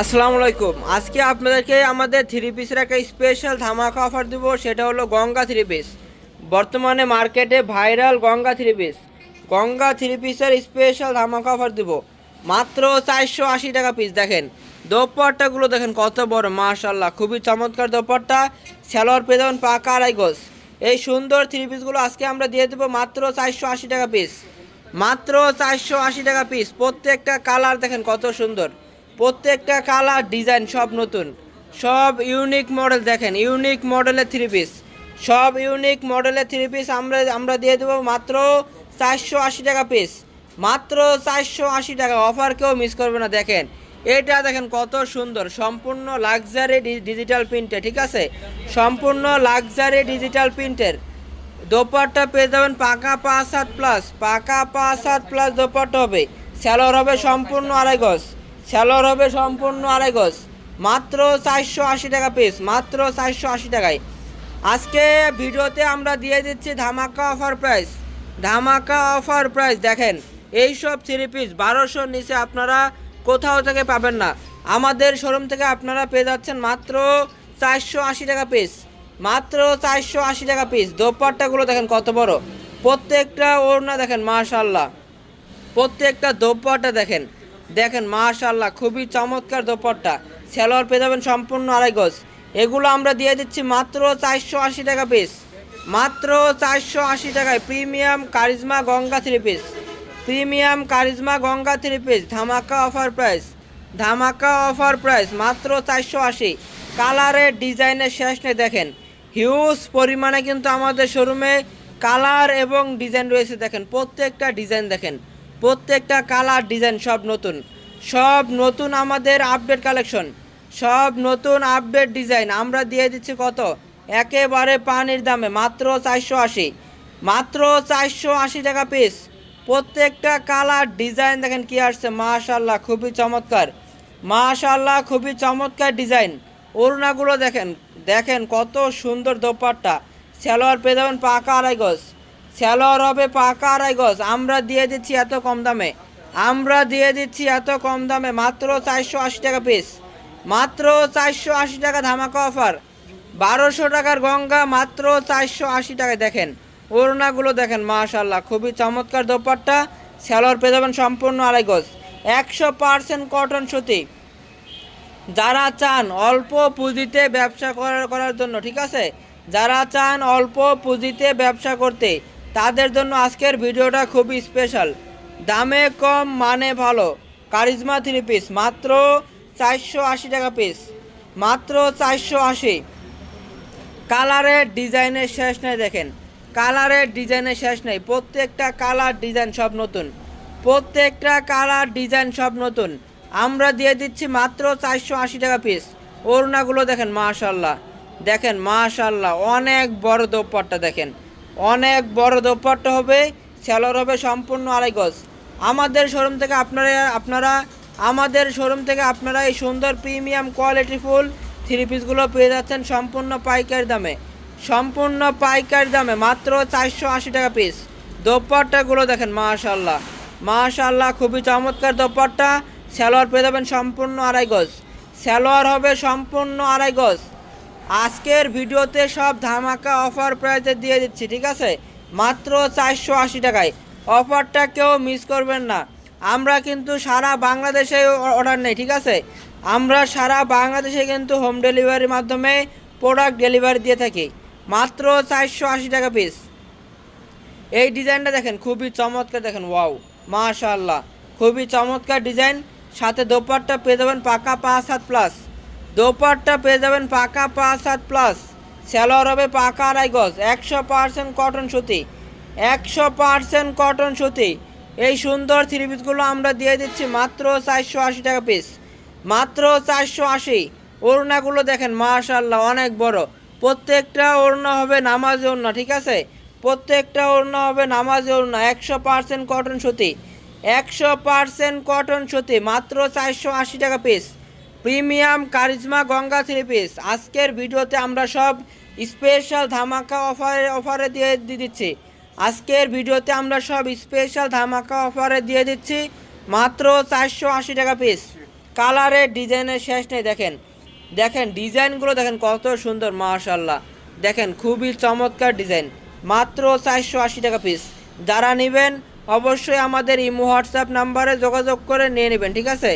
আসসালামু আলাইকুম। আজকে আপনাদেরকে আমাদের থ্রি পিসের একটা স্পেশাল ধামাকা অফার দেবো, সেটা হলো গঙ্গা থ্রি পিস বর্তমানে মার্কেটে viral Ganga three piece Ganga three পিসের স্পেশাল ধামাকা অফার দেবো। মাত্র চারশো আশি টাকা পিস দেখেন। দোপাট্টাগুলো দেখেন কত বড় মাশাল্লাহ খুবই চমৎকার দোপাট্টা। স্যালোয়ার যাবেন পাকা আড়াই গোস এই সুন্দর থ্রি পিসগুলো আজকে আমরা দিয়ে দেবো মাত্র চারশো আশি টাকা পিস মাত্র চারশো আশি টাকা পিস প্রত্যেকটা কালার দেখেন কত সুন্দর। প্রত্যেকটা কালার ডিজাইন সব নতুন। সব ইউনিক মডেল দেখেন ইউনিক মডেলের থ্রি পিস সব ইউনিক মডেলের থ্রি পিস আমরা আমরা দিয়ে দেবো মাত্র চারশো আশি টাকা পিস মাত্র চারশো আশি টাকা অফার কেউ মিস করবে না, দেখেন। এটা দেখেন কত সুন্দর, সম্পূর্ণ লাক্সারি ডিজিটাল প্রিন্টে ঠিক আছে? সম্পূর্ণ লাক্সারি ডিজিটাল প্রিন্টের দোপাট্টা পেয়ে যাবেন পাকা পাঁচ সাত প্লাস পাকা পাঁচ সাত প্লাস দোপাট্টা হবে। স্যালোর হবে সম্পূর্ণ আড়াই গজ। স্যালোর হবে সম্পূর্ণ আড়াই গজ। মাত্র চারশো আশি টাকা পিস মাত্র চারশো আশি টাকায়। আজকে ভিডিওতে আমরা দিয়ে দিচ্ছি ধামাকা অফার প্রাইস ধামাকা অফার প্রাইস দেখেন, এই সব থ্রি পিস বারোশোর নিচে আপনারা কোথাও থেকে পাবেন না। আমাদের শোরুম থেকে আপনারা পেয়ে যাচ্ছেন মাত্র চারশো আশি টাকা পিস মাত্র চারশো আশি টাকা পিস দোপাট্টাগুলো দেখেন কত বড়। প্রত্যেকটা ওড়না দেখেন মাশাল্লাহ প্রত্যেকটা দোপাট্টা দেখেন। দেখেন মাশাল্লাহ খুবই চমৎকার দোপাট্টা। সেলোয়ার পেয়ে যাবেন সম্পূর্ণ আড়াই গজ। এগুলো আমরা দিয়ে দিচ্ছি মাত্র চারশো আশি টাকা পিস মাত্র চারশো আশি টাকায় premium charisma Ganga three piece premium charisma Ganga three piece ধামাকা অফার প্রাইস ধামাকা অফার প্রাইস মাত্র চারশো আশি। কালারের ডিজাইনের শেষ নেই, দেখেন। হিউজ পরিমাণে কিন্তু আমাদের শোরুমে কালার এবং ডিজাইন রয়েছে, দেখেন। প্রত্যেকটা ডিজাইন দেখেন। প্রত্যেকটা কালার ডিজাইন সব নতুন। সব নতুন আমাদের আপডেট কালেকশন সব নতুন আপডেট ডিজাইন আমরা দিয়ে দিচ্ছি কত? একেবারে পানির দামে, মাত্র চারশো আশি। মাত্র চারশো আশি টাকা পিস প্রত্যেকটা কালার ডিজাইন দেখেন কি আসছে। মাশাল্লাহ খুবই চমৎকার। মাশাল্লাহ খুবই চমৎকার ডিজাইন ওড়নাগুলো দেখেন দেখেন কত সুন্দর দোপাট্টা। স্যালোয়ার পেয়ে যাবেন পাকা আড়াই গজ। স্যালোয়ার হবে পাকা আড়াই গজ। আমরা দিয়ে দিচ্ছি এত কম দামে। আমরা দিয়ে দিচ্ছি এত কম দামে। মাত্র চারশো আশি টাকা পিস মাত্র চারশো আশি টাকা ধামাকা অফার বারোশো টাকার গঙ্গা মাত্র চারশো আশি টাকায় দেখেন। ওড়নাগুলো দেখেন মাশাল্লাহ খুবই চমৎকার দোপাট্টা। স্যালোয়ার পেয়ে যাবেন সম্পূর্ণ আড়াই গজ। একশো পার্সেন্ট কটন সুতি। যারা চান অল্প পুঁজিতে ব্যবসা করার করার জন্য, ঠিক আছে? যারা চান অল্প পুঁজিতে ব্যবসা করতে তাদের জন্য আজকের ভিডিওটা খুবই স্পেশাল দামে কম মানে ভালো। কারিজমা থ্রি পিস মাত্র চারশো আশি টাকা পিস মাত্র চারশো আশি। কালারের ডিজাইনের শেষ নেই, দেখেন। কালারের ডিজাইনের শেষ নেই। প্রত্যেকটা কালার ডিজাইন সব নতুন। প্রত্যেকটা কালার ডিজাইন সব নতুন। আমরা দিয়ে দিচ্ছি মাত্র চারশো আশি টাকা পিস ওড়নাগুলো দেখেন, মাশাল্লাহ। দেখেন, মাশাল্লাহ। অনেক বড় দোপাট্টা, দেখেন। অনেক বড় দোপাট্টা হবে স্যালোর হবে সম্পূর্ণ আড়াই গজ। আমাদের শোরুম থেকে আপনারা আপনারা, আমাদের শোরুম থেকে আপনারা এই সুন্দর প্রিমিয়াম কোয়ালিটি ফুল থ্রি পিসগুলো পেয়ে যাচ্ছেন সম্পূর্ণ পাইকারি দামে। সম্পূর্ণ পাইকারি দামে, মাত্র চারশো আশি টাকা পিস দোপাট্টাগুলো দেখেন মাশাল্লাহ মাশাল্লাহ খুবই চমৎকার দোপাট্টা। স্যালোয়ার পেয়ে যাবেন সম্পূর্ণ আড়াই গজ। স্যালোয়ার হবে সম্পূর্ণ আড়াই গজ। আজকের ভিডিওতে সব ধামাকা অফার প্রাইসে দিয়ে দিচ্ছি, ঠিক আছে? মাত্র চারশো আশি টাকায়। অফারটা কেউ মিস করবেন না। আমরা কিন্তু সারা বাংলাদেশে অর্ডার নেই, ঠিক আছে? আমরা সারা বাংলাদেশে কিন্তু হোম ডেলিভারির মাধ্যমে প্রোডাক্ট ডেলিভারি দিয়ে থাকি। মাত্র চারশো আশি টাকা পিস। এই ডিজাইনটা দেখেন, খুবই চমৎকার দেখেন, ওয়াও মাশাল্লাহ খুবই চমৎকার ডিজাইন। সাথে দোপাট্টা পেয়ে যাবেন পাকা পাঁচ হাত প্লাস দোপাট্টা পেয়ে যাবেন পাকা পাঁচ সাত প্লাস স্যালোয়ার হবে পাকা আড়াই গজ, একশো পার্সেন্ট কটন সুতি। একশো পার্সেন্ট কটন সুতি। এই সুন্দর থ্রি পিসগুলো আমরা দিয়ে দিচ্ছি মাত্র চারশো আশি টাকা পিস মাত্র চারশো আশি। ওড়নাগুলো দেখেন মাশাল্লাহ অনেক বড়। প্রত্যেকটা ওড়না হবে নামাজি ওড়না, ঠিক আছে? প্রত্যেকটা ওড়না হবে নামাজি ওড়না, একশো পার্সেন্ট কটন সুতি। একশো পার্সেন্ট কটন সুতি, মাত্র চারশো আশি টাকা piece premium charisma Ganga three piece. আজকের ভিডিওতে আমরা সব স্পেশাল ধামাকা অফারে অফারে দিয়ে দিচ্ছি। আজকের ভিডিওতে আমরা সব স্পেশাল ধামাকা অফারে দিয়ে দিচ্ছি। মাত্র চারশো আশি টাকা পিস কালারের ডিজাইনের শেষ নেই, দেখেন। দেখেন ডিজাইনগুলো দেখেন কত সুন্দর মাশাল্লাহ দেখেন, খুবই চমৎকার ডিজাইন মাত্র চারশো আশি টাকা পিস যারা নেবেন, অবশ্যই আমাদের ইমো হোয়াটসঅ্যাপ নাম্বারে যোগাযোগ করে নিয়ে নেবেন, ঠিক আছে?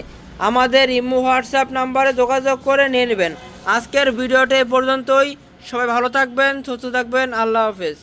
আমাদের ইমো হোয়াটসঅ্যাপ নাম্বারে যোগাযোগ করে নিয়ে নেবেন। আজকের ভিডিওটা এ পর্যন্তই। সবাই ভালো থাকবেন, সুস্থ থাকবেন। আল্লাহ হাফেজ।